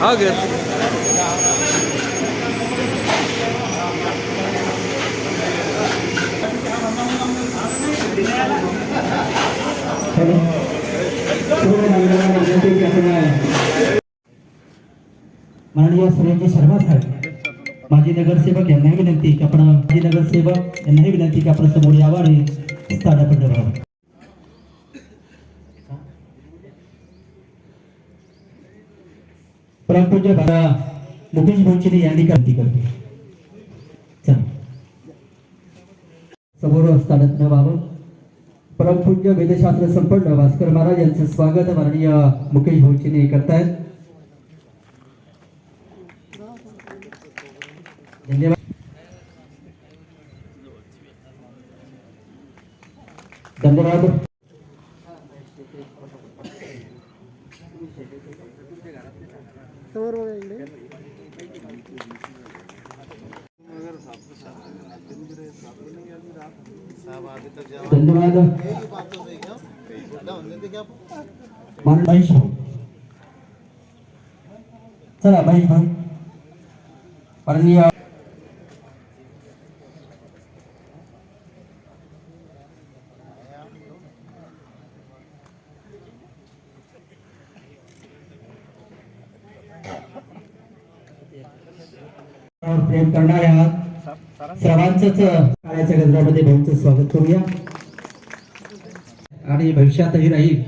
हा घे माननीय सूर्यजी शर्मा साहेब माजी नगरसेवक यांनाही विनंती की आपण, माजी नगरसेवक यांनाही विनंती की आपण समोर यावं आणि स्थानापन्न व्हावं परमपूज्य बाबा मुकेश भाऊचिने यांनी करतो चला. समोर स्थानापन्न व्हावं. परमपूज्य वेदशास्त्र संपन्न भास्कर महाराज यांचं स्वागत माननीय मुकेश भाऊचिने करतायत. धन्यवाद. धन्यवाद धन्यवाद महेश भाऊ चला महेश भाऊ माननीय वर प्रेम करणाऱ्या सर्वांचंच कार्याच्या गजरामध्ये भाऊंचं स्वागत करूया. आणि भविष्यातही राहील.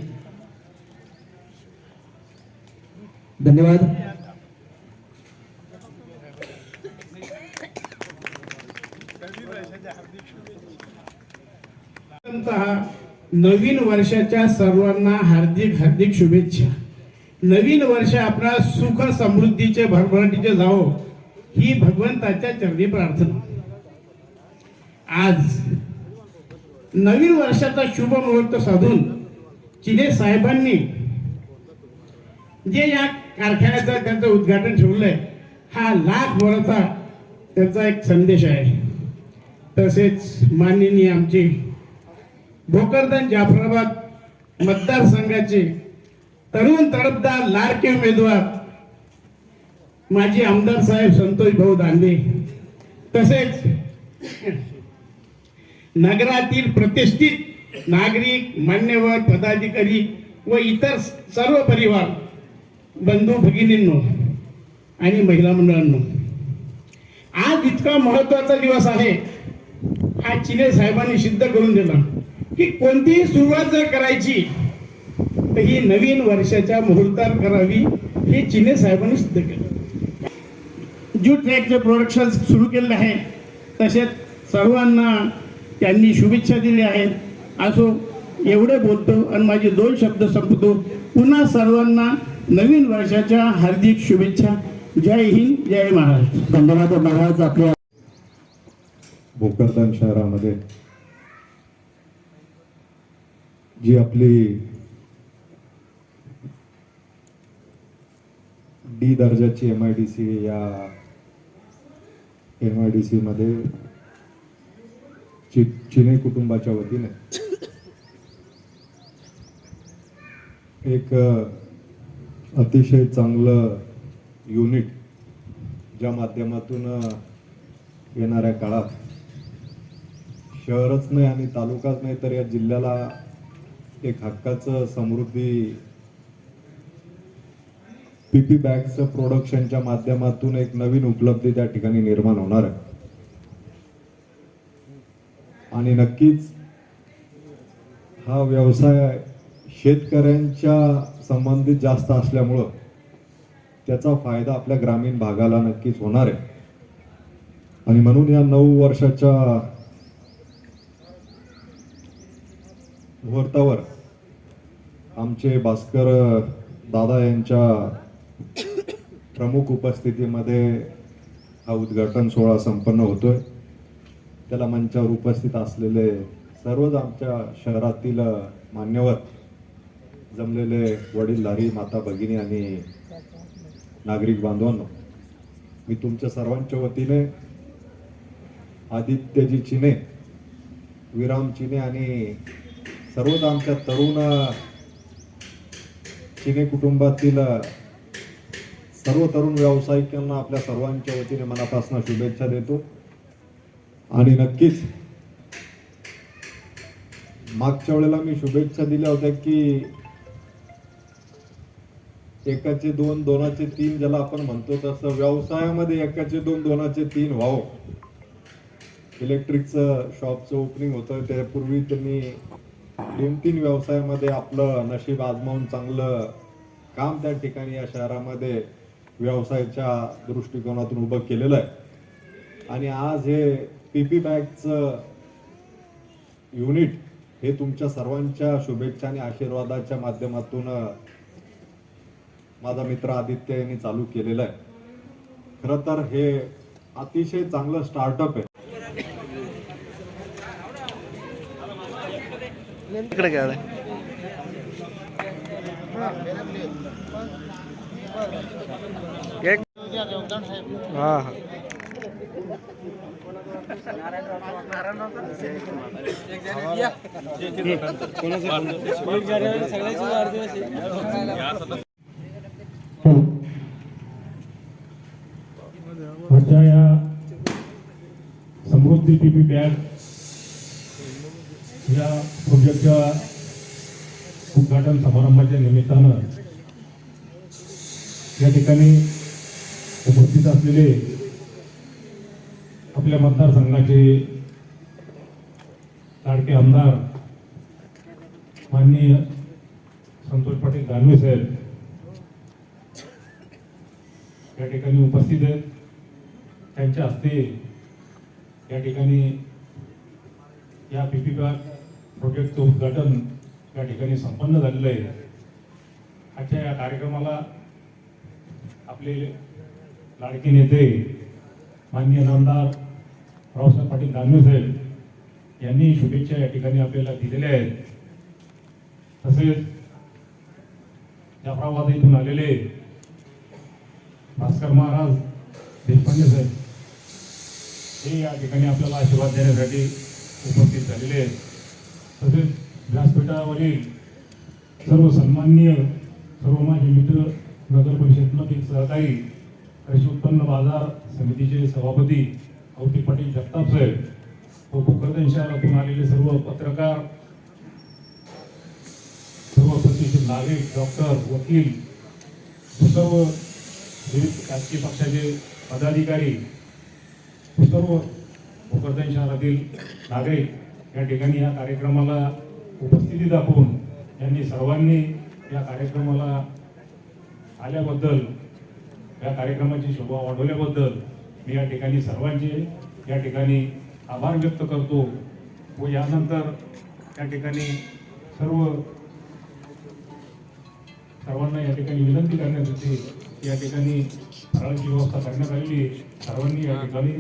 धन्यवाद. नवीन वर्षाच्या सर्वांना हार्दिक हार्दिक शुभेच्छा. नवीन वर्ष आपला सुख समृद्धीचे भरभराटीचे जावो. ही भगवंताच्या चरणी प्रार्थना. आज नवीन वर्षाचा शुभ मुहूर्त साधून चिने साहेबांनी जे या कारखान्याचं त्यांचं उद्घाटन ठेवलंय हा लाख वराचा त्याचा एक संदेश आहे. तसेच माननीय आमचे भोकरदन जाफराबाद मतदारसंघाचे तरुण तडफदार लाडके उमेदवार माजी आमदार साहेब संतोष भाऊ दांडे तसेच नगरातील प्रतिष्ठित नागरिक मान्यवर पदाधिकारी व इतर सर्व परिवार बंधू भगिनींनो आणि महिला मंडळांनो आज इतका महत्त्वाचा दिवस आहे. हा चिने साहेबांनी सिद्ध करून दिला की कोणतीही सुरुवात जर करायची तर ही नवीन वर्षाच्या मुहूर्तात करावी हे चिने साहेबांनी सिद्ध केलं. ज्यूट ट्रॅकचे प्रोडक्शन सुरू केले आहे. तसेच सर्वांना त्यांनी शुभेच्छा दिल्या आहेत. असो एवढे बोलतो आणि माझे दोन शब्द संपतो. पुन्हा सर्वांना नवीन वर्षाच्या हार्दिक शुभेच्छा. जय हिंद जय महाराष्ट्र. धन्यवाद महाराज आपल्या भोकरदान शहरामध्ये जी आपली डी दर्जाची एम आय डी सी या एम आय डी सीमध्ये चि चिने कुटुंबाच्या वतीने. एक अतिशय चांगलं युनिट ज्या माध्यमातून येणाऱ्या काळात शहरच नाही आणि तालुकाच नाही तर या जिल्ह्याला एक हक्काचं समृद्धी पीपी बॅगचं प्रोडक्शनच्या माध्यमातून एक नवीन उपलब्धी त्या ठिकाणी निर्माण होणार आहे. आणि नक्कीच हा व्यवसाय शेतकऱ्यांच्या संबंधित जास्त असल्यामुळं त्याचा फायदा आपल्या ग्रामीण भागाला नक्कीच होणार आहे. आणि म्हणून या नऊ वर्षाच्या मुहूर्तावर आमचे भास्कर दादा यांच्या प्रमुख उपस्थितीमध्ये हा उद्घाटन सोहळा संपन्न होतोय. त्याला मंचावर उपस्थित असलेले सर्वच आमच्या शहरातील मान्यवर जमलेले वडीलधारी माता भगिनी आणि नागरिक बांधवांनो मी तुमच्या सर्वांच्या वतीने आदित्यजी चिने विराम चिने आणि सर्वच आमच्या तरुण चिने कुटुंबातील सर्व तरुण व्यावसायिकांना आपल्या सर्वांच्या वतीने मनापासून शुभेच्छा देतो. आणि नक्कीच मागच्या वेळेला मी शुभेच्छा दिल्या होत्या की एकाचे दोन दोनाचे तीन ज्याला आपण म्हणतो तसं व्यवसायामध्ये एकाचे दोन दोनाचे तीन व्हावं. इलेक्ट्रिकचं शॉपचं ओपनिंग होतं त्यापूर्वी त्यांनी दोन तीन व्यवसायामध्ये आपलं नशीब आजमावून चांगलं काम त्या ठिकाणी या शहरामध्ये व्यवसायाच्या दृष्टिकोनातून उभं केलेलं आहे. आणि आज हे पीपी बॅगचं युनिट हे तुमच्या सर्वांच्या शुभेच्छा आणि आशीर्वादाच्या माध्यमातून माझा मित्र आदित्य यांनी चालू केलेलं आहे. खरं तर हे अतिशय चांगलं स्टार्टअप आहे. तिकडे काय एक. हा हा. आजच्या या समृद्धी टी पी बॅग या प्रोजेक्टच्या उद्घाटन समारंभाच्या निमित्तानं या ठिकाणी उपस्थित असलेले आपल्या मतदारसंघाचे लाडके आमदार माननीय संतोष पाटील दानवे साहेब या ठिकाणी उपस्थित आहेत. त्यांच्या हस्ते या ठिकाणी या पीपी बॅग प्रोजेक्टचं उद्घाटन या ठिकाणी संपन्न झालेलं आहे. आजच्या या कार्यक्रमाला आपले लाडके नेते माननीय नामदार रावसाहेब पाटील दानवे साहेब यांनी शुभेच्छा या ठिकाणी आपल्याला दिलेल्या आहेत. तसेच जाफराबाद इथून आलेले भास्कर महाराज देशपांडे साहेब हे या ठिकाणी आपल्याला आशीर्वाद देण्यासाठी उपस्थित झालेले आहेत. तसेच व्यासपीठावरील सर्व सन्माननीय सर्व माझे मित्र नगर परिषदमधील सहकारी कृषी उत्पन्न बाजार समितीचे सभापती कौतिक पाटील जगताप साहेब व भोकरदन शहरातून आलेले सर्व पत्रकार सर्व प्रतिष्ठित नागरिक डॉक्टर वकील सर्व विविध राजकीय पक्षाचे पदाधिकारी सर्व भोकरदन शहरातील नागरिक या ठिकाणी या कार्यक्रमाला उपस्थिती दाखवून यांनी सर्वांनी या कार्यक्रमाला आल्याबद्दल या कार्यक्रमाची शोभा वाढवल्याबद्दल मी या ठिकाणी सर्वांचे या ठिकाणी आभार व्यक्त करतो व यानंतर या ठिकाणी सर्व सर्वांना या ठिकाणी विनंती करण्यात येते या ठिकाणी फराळाची व्यवस्था करण्यात आलेली सर्वांनी या ठिकाणी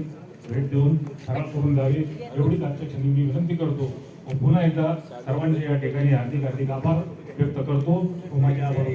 भेट देऊन फराळ करून जावे एवढीच आजच्या क्षणी मी विनंती करतो व पुन्हा एकदा सर्वांचे या ठिकाणी हार्दिक हार्दिक आभार व्यक्त करतो. व माझे आभार